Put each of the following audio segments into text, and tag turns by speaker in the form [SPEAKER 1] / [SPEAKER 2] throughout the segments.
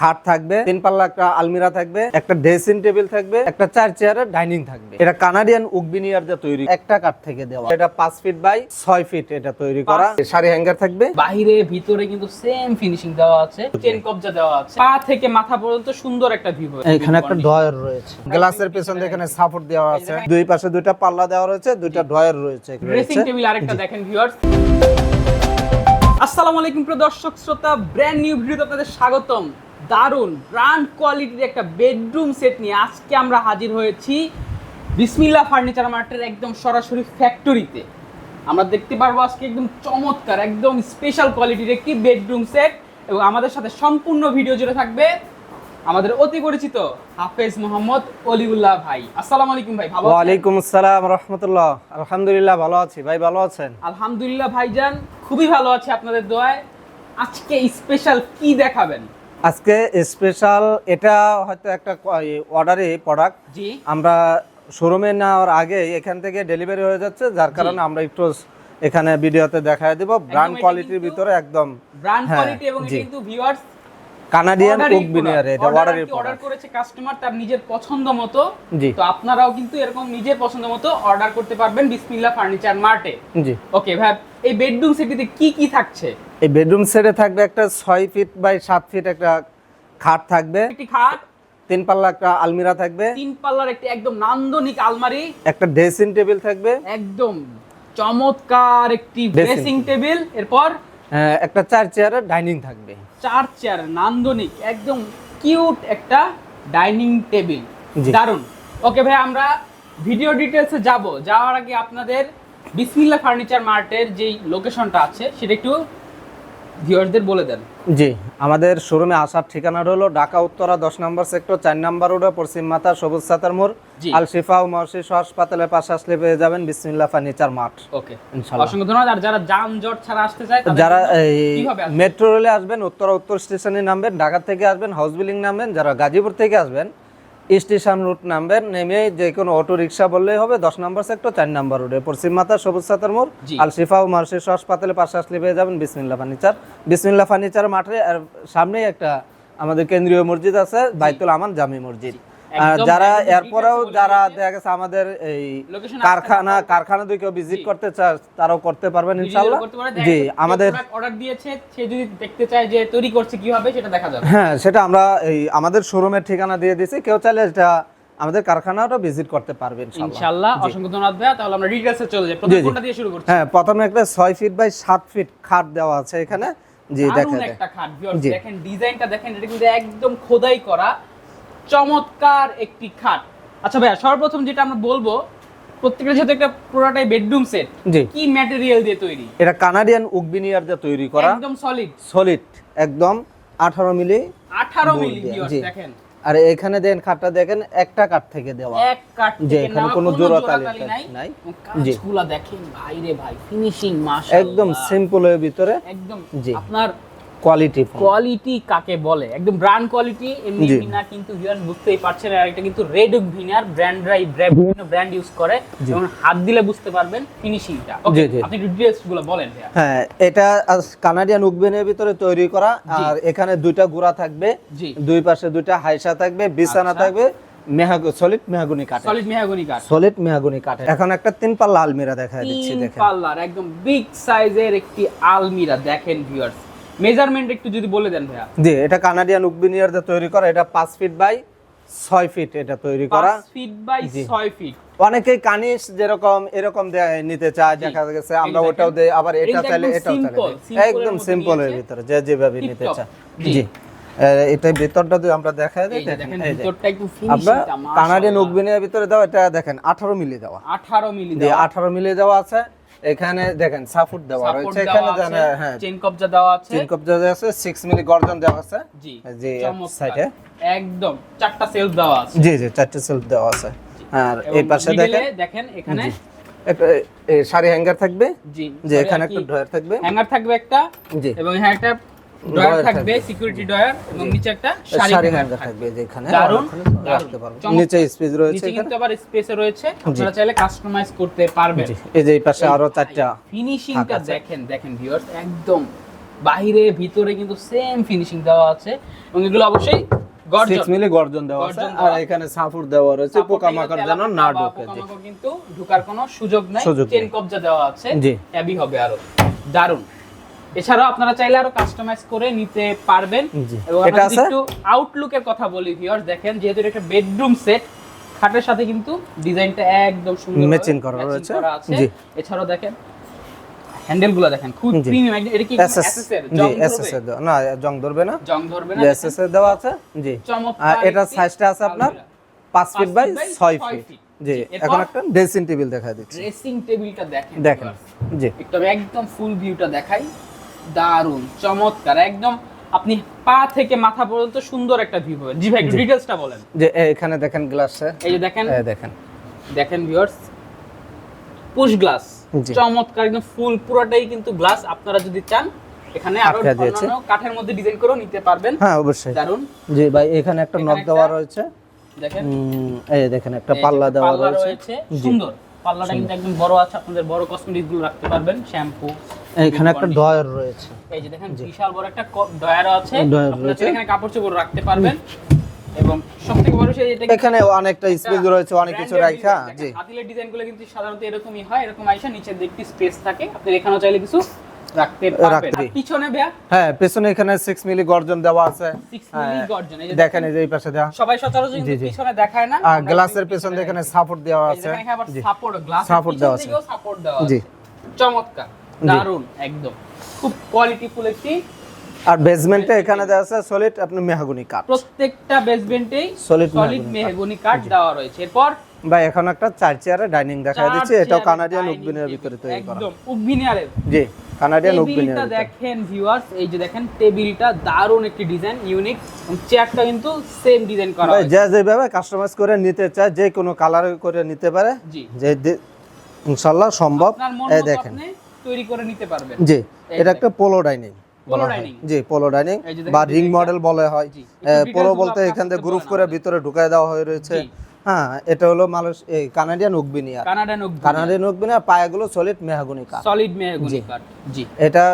[SPEAKER 1] খাট থাকবে তিন পাল্লা একটা আলমিরা থাকবে একটা ড্রেসিং টেবিল থাকবে একটা চার চেয়ারের ডাইনিং থাকবে। এটা কানাডিয়ান উকবিনিয়ার যা তৈরি একটা কাঠ থেকে দেওয়া। এটা পাঁচ ফিট বাই ছয় ফিট এটা তৈরি করা। শাড়ি হ্যাঙ্গার থাকবে।
[SPEAKER 2] বাইরে ভিতরে কিন্তু সেম ফিনিশিং দেওয়া আছে। চেন কবজা দেওয়া আছে। পা থেকে মাথা পর্যন্ত সুন্দর একটা ভিউ
[SPEAKER 1] এখানে একটা ড্রয়ার রয়েছে। গ্লাসের পেছনে এখানে সাপোর্ট দেওয়া আছে। দুই পাশে দুইটা পাল্লা দেওয়া রয়েছে দুইটা ড্রয়ার রয়েছে
[SPEAKER 2] ড্রেসিং টেবিল আরেকটা দেখেন ভিউয়ার্স আসসালামু আলাইকুম প্রিয় দর্শক শ্রোতা ব্র্যান্ড নিউ ভিডিওতে আপনাদের স্বাগতম। দারুণ ব্র্যান্ড কোয়ালিটির একটা বেডরুম সেট নিয়ে আজকে আমরা হাজির হয়েছি বিসমিল্লা ফার্নিচার মার্টের একদম সরাসরি ফ্যাক্টরিতে আমরা দেখতে পারব আজকে একদম চমৎকার একদম স্পেশাল কোয়ালিটির একটি বেডরুম সেট এবং আমাদের সাথে সম্পূর্ণ ভিডিও জুড়ে থাকবে আমাদের অতি পরিচিত হাফেজ মোহাম্মদ অলিউল্লাহ ভাই। আসসালামু আলাইকুম ভাই ভালো?
[SPEAKER 1] ওয়ালাইকুম আসসালাম রহমতুল্লাহ। আলহামদুলিল্লাহ ভালো আছি। ভাই ভালো আছেন?
[SPEAKER 2] আলহামদুলিল্লাহ ভাইজান খুবই ভালো আছে আপনাদের দোয়ায়। আজকে স্পেশাল কি দেখাবেন?
[SPEAKER 1] আজকে স্পেশাল এটা হয়তো একটা অর্ডারে প্রোডাক্ট
[SPEAKER 2] জি।
[SPEAKER 1] আমরা শোরুমে নেওয়ার আগে এখান থেকে ডেলিভারি হয়ে যাচ্ছে যার কারণে আমরা একটু এখানে ভিডিওতে দেখায় দেব। ব্র্যান্ড কোয়ালিটির ভিতরে একদম
[SPEAKER 2] ব্র্যান্ড
[SPEAKER 1] হ্যাঁ,
[SPEAKER 2] কোয়ালিটি এবং এটা কিন্তু ভিউয়ার্স
[SPEAKER 1] কানাডিয়ান ওক এটা অর্ডারের
[SPEAKER 2] অর্ডার করেছে কাস্টমার তার নিজের পছন্দ মতো।
[SPEAKER 1] জি।
[SPEAKER 2] তো আপনারাও কিন্তু এরকম নিজের পছন্দ মতো অর্ডার করতে পারবেন বিসমিল্লাহ ফার্নিচার মার্টে
[SPEAKER 1] জি।
[SPEAKER 2] ওকে ভাই এই বেডরুম সেটিতে কি কি থাকছে?
[SPEAKER 1] এই বেডরুম সেটে থাকবে একটা ছয় ফিট বাই সাত ফিট একটা খাট থাকবে।
[SPEAKER 2] একটি খাট।
[SPEAKER 1] তিন পাল্লা একটা আলমিরা থাকবে।
[SPEAKER 2] তিন পাল্লার একটি একদম নান্দনিক আলমারি।
[SPEAKER 1] একটা ড্রেসিং টেবিল থাকবে।
[SPEAKER 2] একদম চমৎকার একটি ড্রেসিং টেবিল এরপর
[SPEAKER 1] একটা চার চেয়ারের ডাইনিং থাকবে।
[SPEAKER 2] চার চেয়ার নান্দনিক একদম কিউট একটা ডাইনিং টেবিল। দারুণ ওকে ভাই আমরা ভিডিও ডিটেলসে যাব। যাওয়ার আগে আপনাদের বিসমিল্লা ফার্নিচার মার্টের যেই লোকেশনটা আছে সেটা একটু ভিউয়ারদের বলে দেন।
[SPEAKER 1] জি আমাদের শোরুমে আসার ঠিকানা হলো ঢাকা উত্তরা দশ নম্বর সেক্টর চার নম্বর রোডে পশ্চিম মাথা সবুজ সাতার মোড়। আল শিফা ও মহর্ষিস হাসপাতালের পাশে আসলে পেয়ে যাবেন বিসমিল্লা ফার্নিচার মাঠ।
[SPEAKER 2] ওকে।
[SPEAKER 1] ইনশাল্লাহ।
[SPEAKER 2] অসংখ্য ধন্যবাদ। আর যারা যানজট ছাড়া আসতে চায়
[SPEAKER 1] যারা এই মেট্রো রেলে আসবেন উত্তরা উত্তর স্টেশনে নামবেন ঢাকা থেকে আসবেন হাউস বিল্ডিং নামবেন যারা গাজীপুর থেকে আসবেন স্টেশন রুট নামবেন নেমে যে কোনো অটো রিক্সা বললেই হবে দশ নম্বর সেক্টর চার নম্বর রোডে পশ্চিম মাথা সবুজ সাতার মোড়। আল শিফা ও মার্শিস হাসপাতালের পাশে আসলে পেয়ে যাবেন বিসমিল্লা ফার্নিচার। বিসমিল্লা ফার্নিচার মাঠে আর সামনেই একটা আমাদের কেন্দ্রীয় মসজিদ আছে বাইতুল আমান জামি মসজিদ। আর যারা এরপরেও যারা দেখা গেছে আমাদের এই কারখানা কারখানা দিয়ে কেউ ভিজিট করতে চায় তারাও করতে পারবেন ইনশাল্লাহ। জি আমাদের
[SPEAKER 2] অর্ডার দিয়েছে সে যদি দেখতে চায় যে তৈরি করছে কীভাবে সেটা দেখা যাবে।
[SPEAKER 1] হ্যাঁ সেটা আমরা এই আমাদের শোরুমের ঠিকানা দিয়ে দিয়েছি। কেউ চাইলে এটা আমাদের কারখানাটা ভিজিট করতে পারবেন
[SPEAKER 2] ইনশাআল্লাহ অসংখ্য ধন্যবাদ ভাইয়া। তাহলে আমরা ডিটেইলসে চলে যাই। প্রথম। কোনটা দিয়ে শুরু করছি?
[SPEAKER 1] হ্যাঁ প্রথমে একটা ছয় ফিট বাই সাত ফিট খাট দেওয়া আছে এখানে। জি
[SPEAKER 2] দারুণ
[SPEAKER 1] দেখা যায়
[SPEAKER 2] একটা খাট
[SPEAKER 1] জি।
[SPEAKER 2] দেখেন ডিজাইনটা দেখেন এটা কিন্তু একদম খোদাই করা। চমৎকার একটি খাট। আচ্ছা ভাইয়া সর্বপ্রথম যেটা আমরা বলব প্রত্যেকটা যেহেতু একটা পুরোটাই বেডরুম সেট
[SPEAKER 1] জি।
[SPEAKER 2] কি ম্যাটেরিয়াল দিয়ে তৈরি?
[SPEAKER 1] এটা কানাডিয়ান উকবিনিয়ার যা তৈরি করা।
[SPEAKER 2] একদম সলিড
[SPEAKER 1] সলিড একদম আঠারো মিলি
[SPEAKER 2] 18 মিলি
[SPEAKER 1] দিয়ে, জি।
[SPEAKER 2] দেখেন।
[SPEAKER 1] আর এখানে দেখেন খাটটা দেখেন একটা কাঠ থেকে দেওয়া।
[SPEAKER 2] এক
[SPEAKER 1] যে
[SPEAKER 2] থেকে
[SPEAKER 1] এখানে
[SPEAKER 2] নেওয়া,
[SPEAKER 1] কোনো জোড়াতালি
[SPEAKER 2] জোড়াতালি নাই।
[SPEAKER 1] নাই।
[SPEAKER 2] এবং
[SPEAKER 1] জি।
[SPEAKER 2] কাজগুলা দেখেন ভাই রে ভাই ফিনিশিং মাশাআল্লাহ।
[SPEAKER 1] একদম সিম্পলের ভিতরে।
[SPEAKER 2] একদম
[SPEAKER 1] জি।
[SPEAKER 2] আপনার
[SPEAKER 1] কোয়ালিটি
[SPEAKER 2] কোয়ালিটি কাকে বলে? একদম ব্র্যান্ড কোয়ালিটি এমনি। ভিনা কিন্তু ভিউয়ার্স বুঝতেই পারছেন। আর এটা কিন্তু রেড ভিনার বিভিন্ন ব্র্যান্ড ইউজ করে। এবং হাত দিলে বুঝতে পারবেন ফিনিশিংটা ওকে। আপনি ডিটেইলসগুলো বলেন
[SPEAKER 1] হ্যাঁ এটা কানাডিয়ান উকবেনের ভিতরে তৈরি করা। আর এখানে দুইটা গুড়া থাকবে। দুই পাশে দুইটা হাইসা থাকবে বিছানা
[SPEAKER 2] আচ্ছা।
[SPEAKER 1] থাকবে। সলিড মেহাগুনি কাঠের।
[SPEAKER 2] সলিড মেহগনি কাঠ।
[SPEAKER 1] সলিড মেহাগুনি কাঠের। এখন একটা তিন পাল্লা আলমিরা দেখা দিচ্ছি
[SPEAKER 2] তিন
[SPEAKER 1] দেখেন।
[SPEAKER 2] পাল্লার একদম বিগ সাইজের একটি আলমিরা দেখেন ভিউয়ার্স মেজারমেন্ট একটু যদি বলে দেন ভাইয়া।
[SPEAKER 1] জি এটা কানাডিয়ান উকবিনিয়ার দিয়ে তৈরি করা এটা পাঁচ ফিট বাই ছয় ফিট এটা তৈরি করা।
[SPEAKER 2] Feet by. ছয় ফিট
[SPEAKER 1] অনেকেই কানিস যেরকম এরকম দেয়- নিতে চায় দেখা গেছে আমরা ওটাও। দেই আবার এটা চাইলে এটাও চাইলে দেই।
[SPEAKER 2] simple এর
[SPEAKER 1] একদম ভিতরে যে যেভাবে নিতে চায়।
[SPEAKER 2] জি।
[SPEAKER 1] এটা ভিতরটা যদি আমরা দেখাই দিই দেখেন
[SPEAKER 2] ভিতরটা একটু
[SPEAKER 1] আমরা
[SPEAKER 2] ফিনিশিংটা
[SPEAKER 1] কানাডিয়ান উকবিনিয়ার ভিতরে দাও এটা দেখেন আঠারো মিলি দেওয়া।
[SPEAKER 2] 18 মিলি
[SPEAKER 1] যে আঠারো মিলি দেওয়া আছে। এখানে দেখেন সাপোর্ট দেওয়া রয়েছে। এখানে জানা হ্যাঁ।
[SPEAKER 2] চেন কবজা দেওয়া আছে।
[SPEAKER 1] চেন কবজা দেওয়া আছে 6 মিলি গর্জন দেওয়া আছে।
[SPEAKER 2] জি
[SPEAKER 1] জি সাইডে
[SPEAKER 2] একদম চারটা সেলফ দেওয়া আছে।
[SPEAKER 1] জি জি চারটে সেলফ দেওয়া আছে। আর এই পাশে দেখেন
[SPEAKER 2] দেখেন এখানে
[SPEAKER 1] একটা শাড়ি হ্যাঙ্গার থাকবে।
[SPEAKER 2] জি
[SPEAKER 1] যে এখানে একটা ড্রয়ার থাকবে।
[SPEAKER 2] হ্যাঙ্গার থাকবে একটা।
[SPEAKER 1] জি।
[SPEAKER 2] এবং হ্যাঁ একটা ড্রয়ার থাকবে
[SPEAKER 1] থাকবে।
[SPEAKER 2] সিকিউরিটি ড্রয়ার এবং নিচে একটা
[SPEAKER 1] শাড়ি
[SPEAKER 2] শাড়ি
[SPEAKER 1] হ্যাঙ্গার থাকবে। যে এখানে
[SPEAKER 2] দারুণ,
[SPEAKER 1] ওখানে
[SPEAKER 2] দারুণ।
[SPEAKER 1] রাখতে পারব। নিচে স্পেস রয়েছে
[SPEAKER 2] নিচে কিন্তু আবার স্পেসে রয়েছে। আপনারা চাইলে কাস্টমাইজ করতে পারবেন।
[SPEAKER 1] এই যে এই পাশে আরও চারটা
[SPEAKER 2] ফিনিশিংটা দেখেন দেখেন ভিউয়ার্স একদম বাহিরে ভিতরে কিন্তু সেম ফিনিশিং দেওয়া আছে এবং এগুলো অবশ্যই গর্জন।
[SPEAKER 1] দেওয়া আছে। আর এখানে দেওয়া রয়েছে
[SPEAKER 2] Support
[SPEAKER 1] পোকা
[SPEAKER 2] এগুলো
[SPEAKER 1] মাকড়
[SPEAKER 2] তেলা
[SPEAKER 1] যেন না ঢোকে।
[SPEAKER 2] কিন্তু ঢোকার কোনো সুযোগ নাই।
[SPEAKER 1] সুযোগ
[SPEAKER 2] চেন কবজা দেওয়া আছে। হেভি হবে আরও। দারুণ এছাড়াও আপনারা চাইলে আরও কাস্টমাইজ করে নিতে পারবেন। এবং
[SPEAKER 1] এটা?
[SPEAKER 2] একটু আউটলুকের কথা বলি ভিউয়ার্স দেখেন যেহেতু এটা একটা বেডরুম সেট খাটের সাথে কিন্তু ডিজাইনটা একদম সুন্দর
[SPEAKER 1] Matching করা রয়েছে। জি।
[SPEAKER 2] এছাড়াও দেখেন হ্যান্ডেলগুলো দেখেন খুব প্রিমিয়াম এটা কি
[SPEAKER 1] এসএস
[SPEAKER 2] এর?
[SPEAKER 1] জি এসএস এর না জং ধরবে না।
[SPEAKER 2] জং ধরবে না
[SPEAKER 1] এসএস এর দেওয়া আছে। জি।
[SPEAKER 2] চমৎকার
[SPEAKER 1] আর এটা সাইজটা আছে আপনার
[SPEAKER 2] আলমিরা।
[SPEAKER 1] পাঁচ
[SPEAKER 2] পাঁচ
[SPEAKER 1] ফিট বাই
[SPEAKER 2] feet by
[SPEAKER 1] ছয়
[SPEAKER 2] ছয়
[SPEAKER 1] ফিট জি এখন একটা ড্রেসিং টেবিল দেখা দিচ্ছি।
[SPEAKER 2] ড্রেসিং টেবিলটা দেখেন
[SPEAKER 1] দেখেন। জি।
[SPEAKER 2] একটু আমি একদম ফুল ভিউটা দেখাই। দারুণ চমৎকার একদম আপনি পা থেকে মাথা পর্যন্ত সুন্দর একটা ভিউ পাবেন জি ভাই একটু ডিটেলসটা বলেন।
[SPEAKER 1] যে এখানে দেখেন গ্লাসে
[SPEAKER 2] এই যে দেখেন।
[SPEAKER 1] দেখেন।
[SPEAKER 2] দেখেন ভিউয়ার্স পুশ গ্লাস চমৎকার একদম ফুল পুরোটাই কিন্তু গ্লাস আপনারা যদি চান এখানে
[SPEAKER 1] আরও।
[SPEAKER 2] অন্যান্য কাঠের মধ্যে ডিজাইন করেও নিতে পারবেন।
[SPEAKER 1] হ্যাঁ অবশ্যই।
[SPEAKER 2] দারুণ
[SPEAKER 1] জি ভাই এখানে একটা নক দেওয়া রয়েছে।
[SPEAKER 2] দেখেন।
[SPEAKER 1] এই দেখেন একটা পাল্লা দেওয়া রয়েছে।
[SPEAKER 2] সুন্দর। পাল্লাটা কিন্তু একদম বড় আছে আপনাদের বড় কসমেটিকগুলো রাখতে পারবেন শ্যাম্পু
[SPEAKER 1] এখানে একটা ডয়ার রয়েছে।
[SPEAKER 2] এই যে দেখেন বিশাল বড় একটা ডয়ার আছে আপনারা। এখানে কাপড় চোপড় রাখতে পারবেন। এবং সবথেকে বড় বিষয় এটা
[SPEAKER 1] এখানে অনেকটা স্পেস রয়েছে অনেক কিছু রাখা জি।
[SPEAKER 2] আদিলের ডিজাইনগুলো কিন্তু সাধারণত এরকমই হয় এরকম আইসা নিচের দিকে স্পেস থাকে। আপনি এখানেও চাইলে কিছু রাখতে পারবেন। পিছনে
[SPEAKER 1] হ্যাঁ পেছনে এখানে সিক্স মিলি গর্জন দেওয়া আছে।
[SPEAKER 2] 6 মিলি গর্জন এই যে
[SPEAKER 1] দেখেন এই যে এই পাশে দেওয়া।
[SPEAKER 2] সবাই সচরাচর কিন্তু
[SPEAKER 1] জি, জি।
[SPEAKER 2] পিছনে দেখায় না।
[SPEAKER 1] গ্লাসের পিছনে এখানে সাপোর্ট দেওয়া আছে।
[SPEAKER 2] এখানে আবার সাপোর্ট গ্লাস
[SPEAKER 1] Support দেওয়া আছে।
[SPEAKER 2] সাপোর্ট দেওয়া
[SPEAKER 1] জি।
[SPEAKER 2] চমৎকার। দারুণ একদম। খুব কোয়ালিটিফুল একটি
[SPEAKER 1] আর বেসমেন্টে এখানে দেওয়া আছে সলিড আপনি মেহাগুনি কাঠ
[SPEAKER 2] প্রত্যেকটা বেসমেন্টেই সলিড
[SPEAKER 1] মেহগনি
[SPEAKER 2] কাঠ দেওয়া রয়েছে। এরপর
[SPEAKER 1] ভাই এখন একটা চার চেয়ারে ডাইনিং দেখা দিচ্ছে। এটাও কানাডিয়ান উকবিনের ভিতরে তৈরি করা।
[SPEAKER 2] একদম উকবিনিয়ারের
[SPEAKER 1] জি কানাডিয়ান
[SPEAKER 2] টেবিলটা দেখেন ভিউয়ার্স এই যে দেখেন টেবিলটা দারুণ একটি ডিজাইন ইউনিক চেয়ারটা কিন্তু সেম ডিজাইন করা
[SPEAKER 1] ভাই যে যেভাবে কাস্টমাইজ করে নিতে চায় যে কোনো কালার করে নিতে পারে
[SPEAKER 2] জি।
[SPEAKER 1] যে ইনশাল্লাহ সম্ভব। এই দেখেন।
[SPEAKER 2] আপনি তৈরি করে নিতে পারবেন।
[SPEAKER 1] জি এটা একটা পোলো ডাইনিং? জি পোলো ডাইনিং বা রিং মডেল বলে হয়।
[SPEAKER 2] জি।
[SPEAKER 1] পোলো বলতে এখান থেকে গ্রুপ করে ভিতরে ঢুকায় দেওয়া হয়ে রয়েছে।
[SPEAKER 2] জি।
[SPEAKER 1] হ্যাঁ এটা হলো মানুষ এই কানাডিয়ান উকবিনিয়ার
[SPEAKER 2] কানাডান উকবিনিয়ার
[SPEAKER 1] কানাডিয়ান উকবিনিয়ার পায়াগুলো সলিড মেহাগুনি কাঠ।
[SPEAKER 2] Solid mahogany. কাঠ জি।
[SPEAKER 1] এটা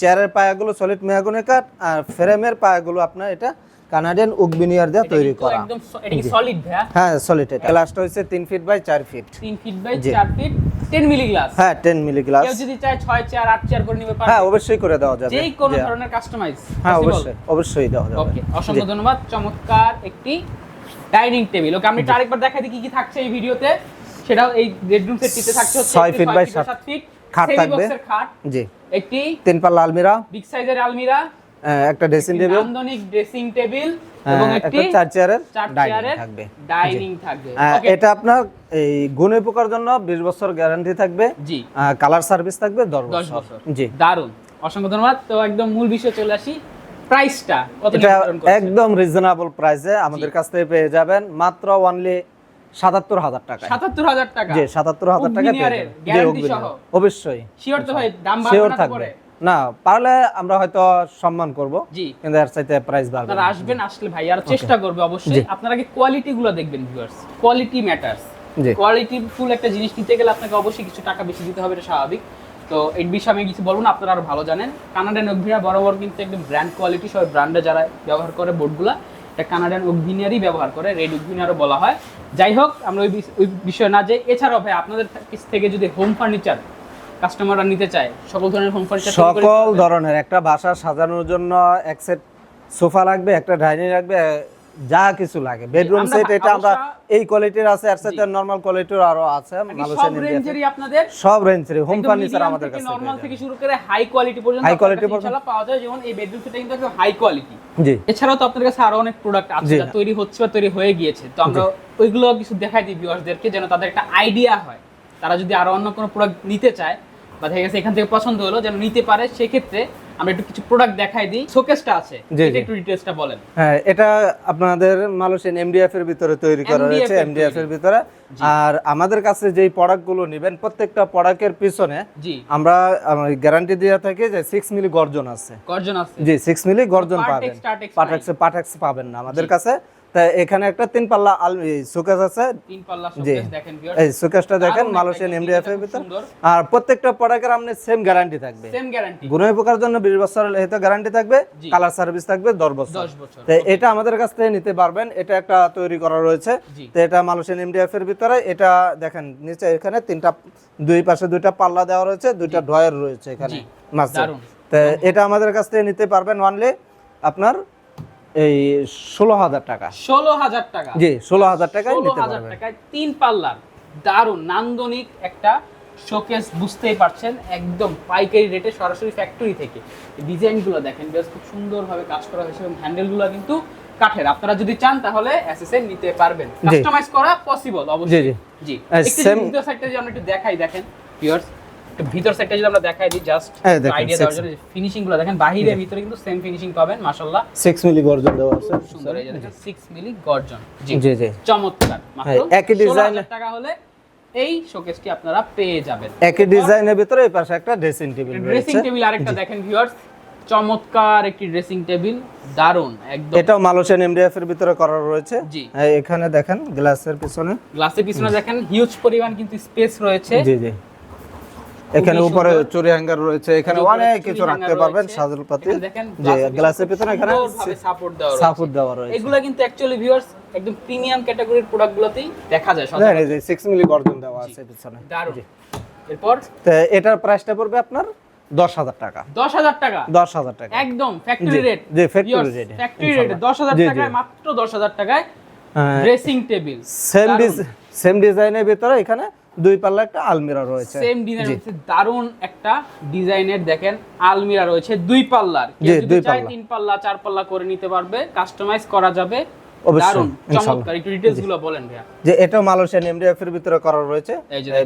[SPEAKER 1] চেয়ারের পায়াগুলো সলিড মেহাগুনি কাঠ আর ফ্রেমের পায়াগুলো আপনার এটা কানাডিয়ান উকবিনিয়ার দিয়ে তৈরি করা।
[SPEAKER 2] একদম এটা কি সলিড
[SPEAKER 1] হ্যাঁ সলিড এটা। গ্লাসটা হচ্ছে তিন ফিট বাই চার ফিট
[SPEAKER 2] 3 ফিট বাই
[SPEAKER 1] জি।
[SPEAKER 2] 4 ফিট 10 মিলি গ্লাস
[SPEAKER 1] হ্যাঁ টেন মিলি গ্লাস
[SPEAKER 2] কেউ যদি চায় 6 চেয়ার 8 চেয়ার করে নিবে
[SPEAKER 1] হ্যাঁ অবশ্যই করে দেওয়া যাবে।
[SPEAKER 2] যেই কোনো। ধরনের কাস্টমাইজ
[SPEAKER 1] হ্যাঁ অবশ্যই অবশ্যই দেওয়া যাবে।
[SPEAKER 2] ওকে অসংখ্য ধন্যবাদ। চমৎকার একটি ডাইনিং টেবিল। ওকে আমি আরেকবার দেখাই দিই কি কি থাকছে এই ভিডিওতে। সেটাও এই বেডরুম সেটটিতে থাকছে হচ্ছে
[SPEAKER 1] ছয়
[SPEAKER 2] একটি
[SPEAKER 1] feet
[SPEAKER 2] ছয়
[SPEAKER 1] by
[SPEAKER 2] feet
[SPEAKER 1] সাত
[SPEAKER 2] সাত ফিট
[SPEAKER 1] খাট থাকবে।
[SPEAKER 2] খাট
[SPEAKER 1] জি।
[SPEAKER 2] একটি
[SPEAKER 1] তিন পাল্লা আলমিরা।
[SPEAKER 2] বিগ সাইজের আলমিরা।
[SPEAKER 1] একটা ড্রেসিং টেবিল
[SPEAKER 2] নান্দনিক ড্রেসিং টেবিল এবং
[SPEAKER 1] একটি চার চেয়ারের ডাইনিং থাকবে।
[SPEAKER 2] ডাইনিং থাকবে।
[SPEAKER 1] এটা আপনার এই গুণে পোকার জন্য বিশ বছর গ্যারান্টি থাকবে।
[SPEAKER 2] জি।
[SPEAKER 1] কালার সার্ভিস থাকবে দশ
[SPEAKER 2] দশ
[SPEAKER 1] বছর।
[SPEAKER 2] বছর।
[SPEAKER 1] জি।
[SPEAKER 2] দারুণ অসংখ্য ধন্যবাদ। তো একদম মূল বিষয়ে চলে আসি। প্রাইসটা কত
[SPEAKER 1] এটা একদম রিজনেবল প্রাইসে আমাদের কাছ থেকে পেয়ে যাবেন মাত্র অনলি সাতাত্তর হাজার টাকা
[SPEAKER 2] সাতাত্তর হাজার টাকা?
[SPEAKER 1] জি সাতাত্তর হাজার টাকা? অবশ্যই।
[SPEAKER 2] শিওর তো ভাই দাম
[SPEAKER 1] শিওর থাকবে। না পারলে আমরা হয়তো সম্মান করব
[SPEAKER 2] জি।
[SPEAKER 1] কিন্তু এর চাইতে প্রাইস বাড়বে
[SPEAKER 2] আপনারা আসবেন আসলে ভাই আর চেষ্টা করবে অবশ্যই। আপনারা কি কোয়ালিটি গুলো দেখবেন viewers quality matters quality full একটা জিনিস নিতে গেলে আপনাকে অবশ্যই কিছু টাকা বেশি দিতে হবে এটা স্বাভাবিক। তো এই বিষয়ে আমি কিছু বলব না আপনারা আরও ভালো জানেন। কানাডান অগ্ভিয়া বরাবর কিন্তু একদম ব্র্যান্ড কোয়ালিটি সব ব্র্যান্ডে যারা ব্যবহার করে বোর্ডগুলো এটা কানাডান অগ্ভিনিয়ারই ব্যবহার করে রেড অগ্ভিনিয়ারও বলা হয়। যাই হোক আমরা ওই ওই বিষয়ে না যাই। এছাড়াও ভাই আপনাদের থেকে যদি হোম ফার্নিচার কাস্টমাররা নিতে চায় সকল ধরনের হোম ফার্নিচার
[SPEAKER 1] সকল ধরনের একটা বাসা সাজানোর জন্য এক সেট সোফা লাগবে একটা ডাইনিং লাগবে যা কিছু লাগে। বেডরুম সেট এটা আমরা এই কোয়ালিটির আছে এর সাথে নরমাল কোয়ালিটির আরও আছে মালয়েশিয়ান
[SPEAKER 2] রেঞ্জেরই আপনাদের
[SPEAKER 1] সব রেঞ্জের হোম ফার্নিচার আমাদের কাছে
[SPEAKER 2] নরমাল থেকে শুরু করে হাই কোয়ালিটি পর্যন্ত
[SPEAKER 1] quality
[SPEAKER 2] কাছে
[SPEAKER 1] পর্যন্ত।
[SPEAKER 2] পাওয়া যায় যেমন এই বেডরুম সেটটা কিন্তু একদম হাই কোয়ালিটি
[SPEAKER 1] জি।
[SPEAKER 2] এছাড়াও তো আপনাদের কাছে আরও অনেক প্রোডাক্ট আছে যা তৈরি হচ্ছে বা তৈরি হয়ে গিয়েছে। তো আমরা ওইগুলো কিছু দেখাই দিই ভিউয়ার্সদেরকে যেন তাদের একটা আইডিয়া হয়। তারা যদি আরও অন্য কোনো প্রোডাক্ট নিতে চায় বা দেখা গেছে এখান থেকে পছন্দ হলো যেন নিতে পারে সেক্ষেত্রে আমরা একটু কিছু প্রোডাক্ট দেখাই দিই। শোকেসটা আছে। এটা একটু ডিটেইলসটা বলেন।
[SPEAKER 1] হ্যাঁ এটা আপনাদের মালয়েশিয়ান এমডিএফ এর ভিতরে তৈরি করা
[SPEAKER 2] হয়েছে
[SPEAKER 1] এমডিএফ এর ভিতরে। আর আমাদের কাছে যেই প্রোডাক্টগুলো নেবেন প্রত্যেকটা প্রোডাক্টের পিছনে আমরা গ্যারান্টি দেওয়া থাকি যে সিক্স মিলি গর্জন আছে।
[SPEAKER 2] গর্জন আছে।
[SPEAKER 1] জি সিক্স মিলি গর্জন পাবেন। পাটেক্স পাটেক্স পাবেন না। আমাদের কাছে তা এখানে একটা তিন পাল্লা সুকেস আছে।
[SPEAKER 2] তিন পাল্লা
[SPEAKER 1] জি।
[SPEAKER 2] শোকেস দেখেন।
[SPEAKER 1] এই সুকেসটা দেখেন মালয়েশিয়ান এমডিএফ এর ভিতর। আর প্রত্যেকটা প্রোডাক্টের আপনি সেম গ্যারান্টি থাকবে।
[SPEAKER 2] সেম গ্যারান্টি
[SPEAKER 1] গুণের পোকার জন্য বিশ বছরের হেতু গ্যারান্টি থাকবে কালার সার্ভিস থাকবে দশ বছর।
[SPEAKER 2] 10 বছর।
[SPEAKER 1] তো এটা আমাদের কাছ থেকে নিতে পারবেন এটা একটা তৈরি করা রয়েছে। তো এটা মালয়েশিয়ান এমডিএফ এর ভিতরে এটা দেখেন নিচে এখানে তিনটা দুই পাশে দুইটা পাল্লা দেওয়া রয়েছে দুইটা ড্রয়ার রয়েছে এখানে। মাঝে। তো এটা আমাদের কাছ থেকে নিতে পারবেন ওয়ানলি আপনার এই ষোলো হাজার টাকা।
[SPEAKER 2] ষোলো হাজার টাকা।
[SPEAKER 1] জি ষোলো হাজার টাকায়
[SPEAKER 2] ষোলো
[SPEAKER 1] নিতে
[SPEAKER 2] হাজার
[SPEAKER 1] পারবেন।
[SPEAKER 2] টাকায় তিন পাল্লার দারুণ নান্দনিক একটা শোকেস বুঝতেই পারছেন একদম পাইকারি রেটে সরাসরি ফ্যাক্টরি থেকে। ডিজাইনগুলো দেখেন বেশ খুব সুন্দরভাবে কাজ করা হয়েছে এবং হ্যান্ডেলগুলো কিন্তু কাঠের। আপনারা যদি চান তাহলে এসএসএন নিতে পারবেন। কাস্টমাইজ করা পসিবল অবশ্যই।
[SPEAKER 1] জি।
[SPEAKER 2] জি একটু সাইডটা যদি আমরা একটু দেখাই দেখেন। ভিউয়ার্স একটু ভিতর সাইডটা যদি আমরা দেখাই দিই জাস্ট
[SPEAKER 1] দেখেন,
[SPEAKER 2] আইডিয়া দেওয়ার জন্য ফিনিশিংগুলো দেখেন বাহিরে ভিতরে কিন্তু সেম ফিনিশিং পাবেন মাশাআল্লাহ।
[SPEAKER 1] সিক্স মিলি গর্জন দেওয়া আছে
[SPEAKER 2] সুন্দর এই যে 6 মিলি গর্জন। জি
[SPEAKER 1] জি
[SPEAKER 2] চমৎকার মাত্র
[SPEAKER 1] হ্যাঁ, একই
[SPEAKER 2] 16,000 টাকা হলে এই শোকেসটি আপনারা পেয়ে যাবেন।
[SPEAKER 1] একই ডিজাইনের ভিতরে এই পাশে একটা ড্রেসিং টেবিল
[SPEAKER 2] ড্রেসিং টেবিল আরেকটা দেখেন ভিউয়ার্স চমৎকার একটি ড্রেসিং টেবিল দারুণ একদম।
[SPEAKER 1] এটাও মালয়েশিয়ান এমডিএফ এর ভিতরে করা রয়েছে।
[SPEAKER 2] জি।
[SPEAKER 1] হ্যাঁ, এখানে দেখেন গ্লাসের পিছনে।
[SPEAKER 2] গ্লাসের পিছনে দেখেন হিউজ পরিমাণ কিন্তু স্পেস রয়েছে।
[SPEAKER 1] জি জি। এখানে উপরে চুরি হ্যাঙ্গার রয়েছে এখানে অনেক কিছু রাখতে পারবেন। সাজলপাতি যে গ্লাসের ভিতরে এখানে
[SPEAKER 2] সাপোর্ট দেওয়া
[SPEAKER 1] সাপোর্ট দেওয়া রয়েছে।
[SPEAKER 2] এগুলা কিন্তু অ্যাকচুয়ালি ভিউয়ার্স একদম প্রিমিয়াম ক্যাটাগরির প্রোডাক্টগুলোতেই দেখা যায়
[SPEAKER 1] হ্যাঁ,
[SPEAKER 2] সচরাচর
[SPEAKER 1] এই যে 6 মিলি গর্জন দেওয়া আছে পিছনে।
[SPEAKER 2] দারুণ এরপর?
[SPEAKER 1] এটার প্রাইসটা পড়বে আপনার 10000 টাকা।
[SPEAKER 2] দশ হাজার টাকা?
[SPEAKER 1] 10000 টাকা।
[SPEAKER 2] একদম factory rate
[SPEAKER 1] factory rate,
[SPEAKER 2] factory rate দশ হাজার। টাকায় মাত্র দশ হাজার টাকায়
[SPEAKER 1] হ্যাঁ,
[SPEAKER 2] ড্রেসিং টেবিল
[SPEAKER 1] সেম
[SPEAKER 2] দারুণ।
[SPEAKER 1] সেম ডিজাইনের ভিতরে এখানে দুই পাল্লা একটা আলমিরা রয়েছে।
[SPEAKER 2] Same design. হচ্ছে দারুণ একটা ডিজাইনের দেখেন আলমিরা রয়েছে দুই পাল্লার। কেউ যদি চায় তিন পাল্লা চার পাল্লা করে নিতে পারবে কাস্টমাইজ করা যাবে।
[SPEAKER 1] দারুণ
[SPEAKER 2] চমৎকার একটু ডিটেইলসগুলো বলেন ভাইয়া।
[SPEAKER 1] যে এটা মালয়েশিয়ান এমডিএফ এর ভিতরে করা রয়েছে।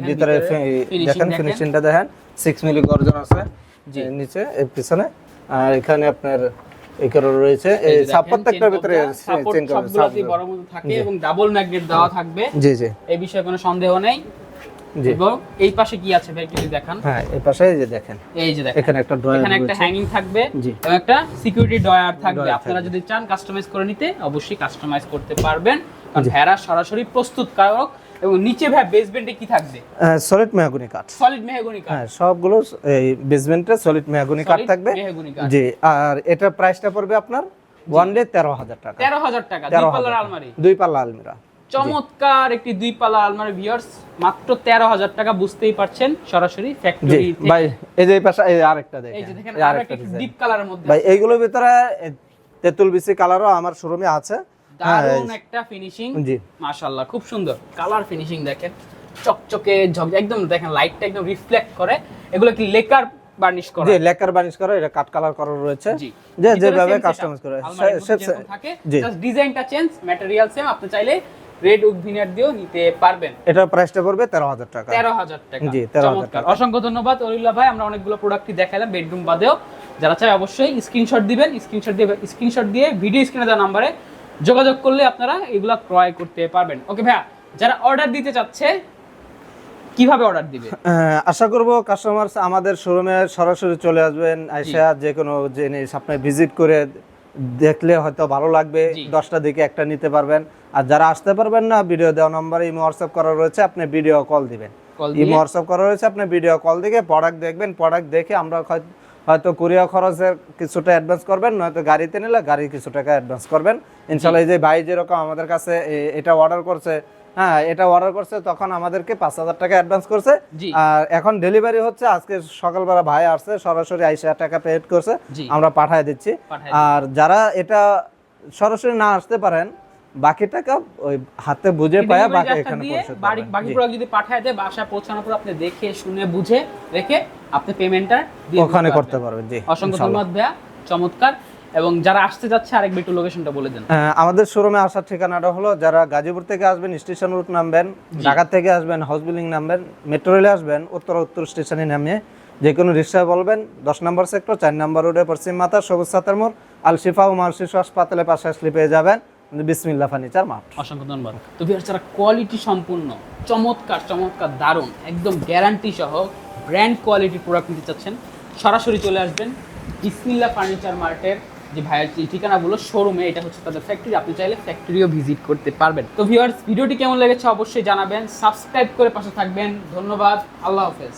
[SPEAKER 1] ভিতরে দেখেন। ফিনিশিংটা দেখেন। 6 মিলি গর্জন আছে।
[SPEAKER 2] জি।
[SPEAKER 1] নিচে এর পিছনে। আর এখানে আপনার রয়েছে। ভিতরে
[SPEAKER 2] বড় মতো থাকে এবং ডাবল ম্যাগনেট দেওয়া থাকবে।
[SPEAKER 1] জি জি।
[SPEAKER 2] এই বিষয়ে কোনো সন্দেহ নেই। এবং এই পাশে কি আছে ভাই যদি দেখান।
[SPEAKER 1] হ্যাঁ এই পাশে এই যে দেখেন।
[SPEAKER 2] এই যে দেখেন।
[SPEAKER 1] এখানে একটা ড্রয়ার
[SPEAKER 2] এখানে একটা হ্যাঙ্গিং থাকবে এবং একটা সিকিউরিটি ডয়ার থাকবে। আপনারা যদি চান কাস্টমাইজ করে নিতে অবশ্যই কাস্টমাইজ করতে পারবেন। কারণ ভেড়া সরাসরি প্রস্তুতকারক এবং নিচে ভাই বেসমেন্টে কি থাকবে?
[SPEAKER 1] সলিড মেহগুনি কাঠ
[SPEAKER 2] সলিড মেহগনি কাঠ
[SPEAKER 1] হ্যাঁ সবগুলো এই বেসমেন্টে সলিড মেহগুনি কাঠ থাকবে। জি আর এটার প্রাইসটা পড়বে আপনার ওয়ান ডে তেরো হাজার টাকা।
[SPEAKER 2] তেরো হাজার টাকা দুই পাল্লার আলমারি।
[SPEAKER 1] দুই পাল্লা আলমিরা।
[SPEAKER 2] চমৎকার একটি দুই পাল্লা আলমারি ভিউয়ার্স মাত্র তেরো হাজার টাকা বুঝতেই পারছেন সরাসরি
[SPEAKER 1] জি
[SPEAKER 2] ফ্যাক্টরি
[SPEAKER 1] ভাই এই যে পাশে এই আরেকটা
[SPEAKER 2] এই
[SPEAKER 1] দেখেন
[SPEAKER 2] যে দেখেন আরও
[SPEAKER 1] আরেকটা
[SPEAKER 2] ডিপ কালারের মধ্যে
[SPEAKER 1] ভাই এইগুলোর ভিতরে তেঁতুল বিসি কালারও আমার শোরুমে আছে। হ্যাঁ,
[SPEAKER 2] দারুণ একটা ফিনিশিং
[SPEAKER 1] জি।
[SPEAKER 2] মাশাআল্লাহ খুব সুন্দর। কালার ফিনিশিং দেখেন চকচকে ঝক একদম দেখেন লাইটটা একদম রিফ্লেক্ট করে। এগুলো কি লেকার বার্নিশ করা?
[SPEAKER 1] যে লেকার বার্নিশ করা এটা কাট কালার করা রয়েছে।
[SPEAKER 2] জি।
[SPEAKER 1] যে যেভাবে কাস্টমাইজ করে।
[SPEAKER 2] থাকে জাস্ট ডিজাইনটা চেঞ্জ ম্যাটেরিয়াল সেম আপনি চাইলে রেড উড ভিনার দিয়েও নিতে পারবেন।
[SPEAKER 1] এটার প্রাইসটা পড়বে তেরো হাজার টাকা।
[SPEAKER 2] তেরো হাজার টাকা।
[SPEAKER 1] জি, 13,000
[SPEAKER 2] চমৎকার। অসংখ্য ধন্যবাদ অলিল্লা ভাই আমরা অনেকগুলো প্রোডাক্টই দেখালাম বেডরুম বাদেও। যারা চাই অবশ্যই স্ক্রিনশট দিবেন স্ক্রিনশট দিয়ে স্ক্রিনশট দিয়ে ভিডিও স্ক্রিনে দেওয়া নাম্বারে যোগাযোগ করলে আপনারা এগুলা ক্রয় করতে পারবেন। ওকে ভাইয়া যারা অর্ডার দিতে চাচ্ছে কীভাবে অর্ডার দিবে?
[SPEAKER 1] আশা করব কাস্টমার আমাদের শোরুমে সরাসরি চলে আসবেন আইসা যে কোনো জিনিস আপনি ভিজিট করে দেখলে হয়তো ভালো লাগবে। দশটা দিকে একটা নিতে পারবেন। আর যারা আসতে পারবেন না ভিডিও দেওয়া নম্বরে ইমো হোয়াটসঅ্যাপ করা রয়েছে আপনি ভিডিও কল দিবেন। ইমো হোয়াটসঅ্যাপ করা রয়েছে আপনি ভিডিও কল দিকে প্রোডাক্ট দেখবেন। প্রোডাক্ট দেখে আমরা হয়- হয়তো কুরিয়া খরচের কিছুটা অ্যাডভান্স করবেন নয়তো গাড়িতে নিলে গাড়ি কিছু টাকা অ্যাডভান্স করবেন। ইনশাল্লাহ এই যে ভাই যেরকম আমাদের কাছে এটা অর্ডার করছে হ্যাঁ এটা অর্ডার করছে তখন আমাদেরকে পাঁচ হাজার টাকা অ্যাডভান্স করছে। আর এখন ডেলিভারি হচ্ছে আজকে সকালবেলা ভাই আসছে সরাসরি আইসা টাকা পেড করছে আমরা পাঠায় দিচ্ছি। আর যারা এটা সরাসরি না আসতে পারেন বাকি টাকা ওই হাতে বুঝে পায়া বাকি এখানে
[SPEAKER 2] বাড়ি বাকি প্রোডাক্ট যদি পাঠায় দেয় বাসায় পৌঁছানোর পর আপনি দেখে শুনে বুঝে রেখে আপনি পেমেন্টটা
[SPEAKER 1] ওখানে করতে।
[SPEAKER 2] পারবেন
[SPEAKER 1] জি
[SPEAKER 2] অসংখ্য ধন্যবাদ ভাইয়া চমৎকার। এবং যারা আসতে যাচ্ছে আরেকবার একটু লোকেশনটা বলে দেন।
[SPEAKER 1] আহ, আমাদের শোরুমে আসার ঠিকানাটা হলো যারা গাজীপুর থেকে আসবেন স্টেশন রুট নামবেন ঢাকা থেকে আসবেন হাউস বিল্ডিং নামবেন মেট্রো রেলে আসবেন উত্তর উত্তর স্টেশনে নামিয়ে যে কোনো রিক্সায় বলবেন দশ নম্বর সেক্টর চার নম্বর রোডে পশ্চিম মাথা সবুজ সাতার মোড় আল শিফা ও মার শিশু হাসপাতালের পাশে আসলে পেয়ে যাবেন বিসমিল্লা ফার্নিচার মাঠ।
[SPEAKER 2] অসংখ্য ধন্যবাদ। তো ভিউয়ার্স যারা কোয়ালিটি সম্পূর্ণ চমৎকার চমৎকার দারুণ একদম গ্যারান্টি সহ ব্র্যান্ড কোয়ালিটি প্রোডাক্ট নিতে চাচ্ছেন সরাসরি চলে আসবেন বিসমিল্লা ফার্নিচার মার্টের যে ভাইয়ের যে ঠিকানাগুলো শোরুমে এটা হচ্ছে তাদের ফ্যাক্টরি আপনি চাইলে ফ্যাক্টরিও ভিজিট করতে পারবেন। তো ভিউয়ার্স ভিডিওটি কেমন লেগেছে অবশ্যই জানাবেন। সাবস্ক্রাইব করে পাশে থাকবেন। ধন্যবাদ। আল্লাহ হাফেজ।